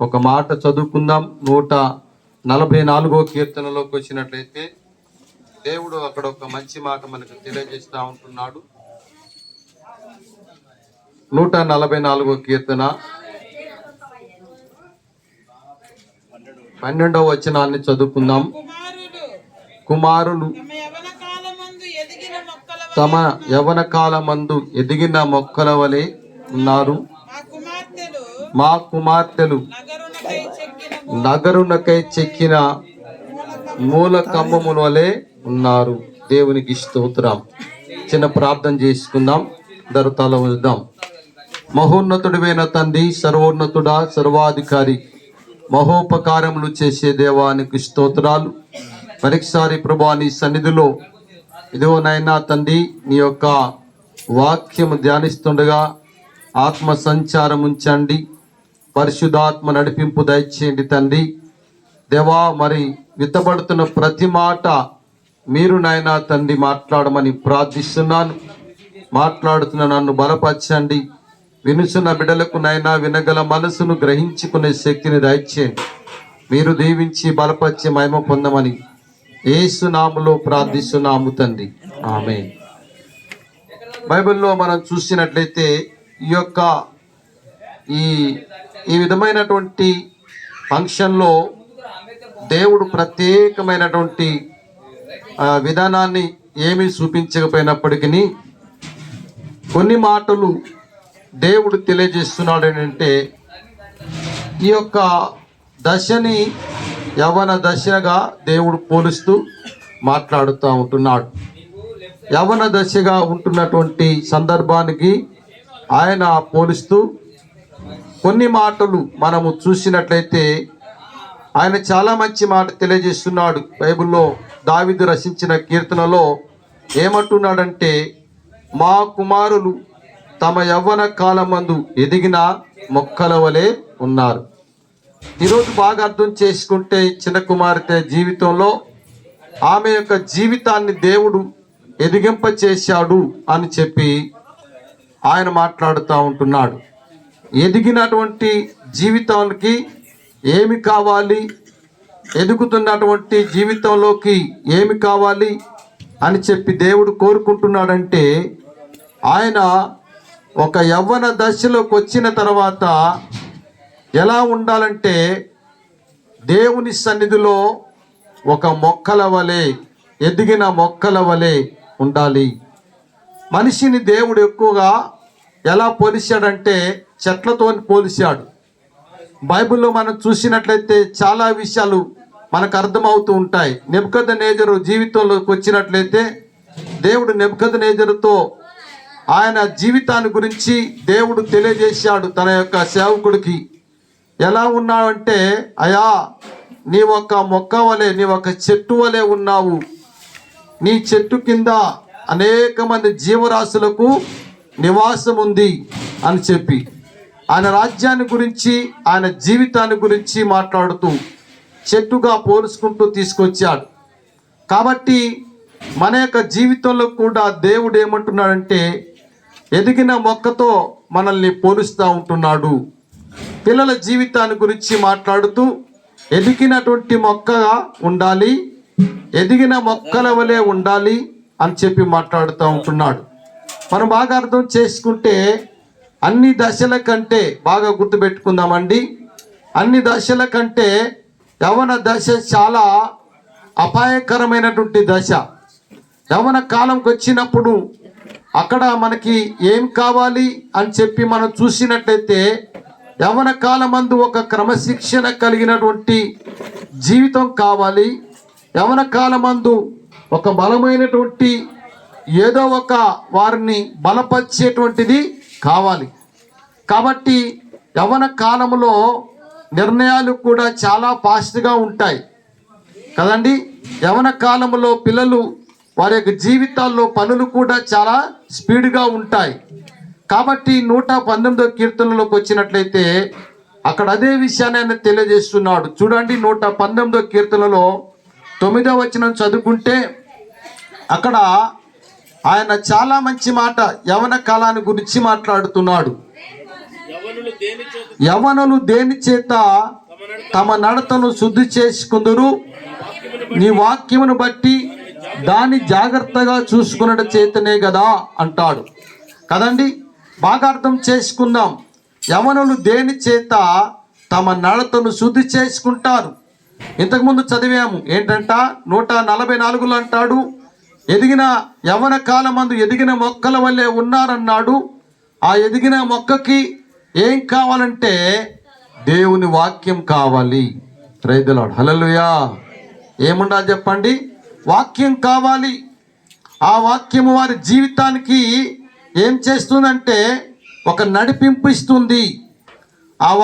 ఒక మాట చదువుకుందాం. నూట నలభై నాలుగో కీర్తనలోకి వచ్చినట్లయితే దేవుడు అక్కడ ఒక మంచి మాట మనకు తెలియజేస్తా ఉంటున్నాడు. నూట నలభై నాలుగో కీర్తన పన్నెండవ వచనాన్ని చదువుకుందాం. కుమారులు తమ యవన కాలమందు ఎదిగిన ఎదిగిన మొక్కల వలె ఉన్నారు. మా కుమార్తెలు నగరునకై చెక్కిన నగరునకై చెక్కిన మూల కమ్మముల వలె ఉన్నారు. దేవునికి స్తోత్రం. చిన్న ప్రార్థన చేసుకుందాం. దరతాల ఉందాం మహోన్నతుడివైన తండ్రి సర్వోన్నతుడా సర్వాధికారి మహోపకారములు చేసే దేవానికి స్తోత్రాలు. మరొకసారి ప్రభా నీ సన్నిధిలో ఇదిగో నాయనా తండ్రి నీ యొక్క వాక్యము ధ్యానిస్తుండగా ఆత్మ సంచారం ఉంచండి పరిశుధాత్మ నడిపింపు దయచేయండి తండ్రి. దేవా మరి విత్తబడుతున్న ప్రతి మాట మీరు నాయనా తండ్రి మాట్లాడమని ప్రార్థిస్తున్నాను. మాట్లాడుతున్న నన్ను బలపరచండి. వినుసున్న బిడలకు నైనా వినగల మనసును గ్రహించుకునే శక్తిని దయచేయండి. మీరు దీవించి బలపరిచి మహిమ పొందమని ఏసునాములో ప్రార్థిస్తున్నాము తండ్రి. ఆమె బైబిల్లో మనం చూసినట్లయితే ఈ యొక్క ఈ ఈ విధమైనటువంటి ఫంక్షన్లో దేవుడు ప్రత్యేకమైనటువంటి విధానాన్ని ఏమీ చూపించకపోయినప్పటికీ కొన్ని మాటలు దేవుడు తెలియజేస్తున్నాడు ఏంటంటే ఈ యొక్క దశని యవన దశగా దేవుడు పోలుస్తూ మాట్లాడుతూ ఉంటున్నాడు. యవన దశగా ఉంటున్నటువంటి సందర్భానికి ఆయన పోలుస్తూ కొన్ని మాటలు మనము చూసినట్లయితే ఆయన చాలా మంచి మాట తెలియజేస్తున్నాడు. బైబిల్లో దావిదు రచించిన కీర్తనలో ఏమంటున్నాడంటే మా కుమారులు తమ యవ్వన కాలమందు ఎదిగిన మొక్కల వలె ఉన్నారు. ఈరోజు బాగా అర్థం చేసుకుంటే చిన్న కుమార్తె జీవితంలో ఆమె యొక్క జీవితాన్ని దేవుడు ఎదిగింప చేశాడు అని చెప్పి ఆయన మాట్లాడుతూ ఉంటున్నాడు. ఎదిగినటువంటి జీవితానికి ఏమి కావాలి? ఎదుగుతున్నటువంటి జీవితంలోకి ఏమి కావాలి? అని చెప్పి దేవుడు కోరుకుంటున్నాడంటే ఆయన ఒక యవ్వన దశలోకి వచ్చిన తర్వాత ఎలా ఉండాలంటే దేవుని సన్నిధిలో ఒక మొక్కల వలె ఎదిగిన మొక్కల వలె ఉండాలి. మనిషిని దేవుడు ఎక్కువగా ఎలా పోలిశాడంటే చెట్లతో పోలిశాడు బైబిల్లో మనం చూసినట్లయితే చాలా విషయాలు మనకు అర్థమవుతూ ఉంటాయి. నెబ్కద నేజరు జీవితంలోకి వచ్చినట్లయితే దేవుడు నెబ్కద నేజరుతో ఆయన జీవితాన్ని గురించి దేవుడు తెలియజేశాడు తన యొక్క సేవకుడికి. ఎలా ఉన్నావంటే అయా నీ ఒక మొక్క వలె నీ ఒక చెట్టు వలె ఉన్నావు. నీ చెట్టు కింద అనేక మంది జీవరాశులకు నివాసం ఉంది అని చెప్పి ఆయన రాజ్యాన్ని గురించి ఆయన జీవితాన్ని గురించి మాట్లాడుతూ చెట్టుగా పోల్చుకుంటూ తీసుకొచ్చాడు. కాబట్టి మన యొక్క జీవితంలో కూడా దేవుడు ఏమంటున్నాడంటే ఎదిగిన మొక్కతో మనల్ని పోలుస్తూ ఉంటున్నాడు. పిల్లల జీవితాన్ని గురించి మాట్లాడుతూ ఎదిగినటువంటి మొక్కగా ఉండాలి ఎదిగిన మొక్కల వలె ఉండాలి అని చెప్పి మాట్లాడుతూ ఉంటున్నాడు. మనం బాగా అర్థం చేసుకుంటే అన్ని దశల కంటే బాగా గుర్తుపెట్టుకుందామండి. అన్ని దశల కంటే యవన దశ చాలా అపాయకరమైనటువంటి దశ. యవన కాలంకి వచ్చినప్పుడు అక్కడ మనకి ఏం కావాలి అని చెప్పి మనం చూసినట్లయితే యవన కాలమందు ఒక క్రమశిక్షణ కలిగినటువంటి జీవితం కావాలి. యవన కాలమందు ఒక బలమైనటువంటి ఏదో ఒక వారిని బలపరిచేటువంటిది కావాలి. కాబట్టి యవన కాలంలో నిర్ణయాలు కూడా చాలా ఫాస్ట్గా ఉంటాయి. కదండి? యవన కాలంలో పిల్లలు వారి యొక్క జీవితాల్లో పనులు కూడా చాలా స్పీడ్గా ఉంటాయి. కాబట్టి నూట పంతొమ్మిదో కీర్తనలోకి వచ్చినట్లయితే అక్కడ అదే విషయాన్ని ఆయన తెలియజేస్తున్నాడు. చూడండి నూట పంతొమ్మిదో కీర్తనలో తొమ్మిదో వచనం చదువుకుంటే అక్కడ ఆయన చాలా మంచి మాట యవన కాలాన్ని గురించి మాట్లాడుతున్నాడు. యవన యవనులు దేని చేత? యవనులు దేని చేత? తమ నడతను శుద్ధి చేసుకుందరు. నీ వాక్యమును బట్టి దాన్ని జాగ్రత్తగా చూసుకున్నట చేతనే కదా అంటాడు. కదండి? బాగా అర్థం చేసుకుందాం. యవనులు దేని చేత? తమ నడతను శుద్ధి చేసుకుంటారు. ఇంతకుముందు చదివాము. ఏంటంట? నూట నలభై నాలుగులో అంటాడు ఎదిగిన యవన కాలమందు ఎదిగిన మొక్కల వల్లే ఉన్నారన్నాడు. ఆ ఎదిగిన మొక్కకి ఏం కావాలంటే దేవుని వాక్యం కావాలి. రైతులాడు హలలుయా ఏముండాలి చెప్పండి? వాక్యం కావాలి. ఆ వాక్యము వారి జీవితానికి ఏం చేస్తుందంటే ఒక నడిపింపు ఇస్తుంది. ఆ వా-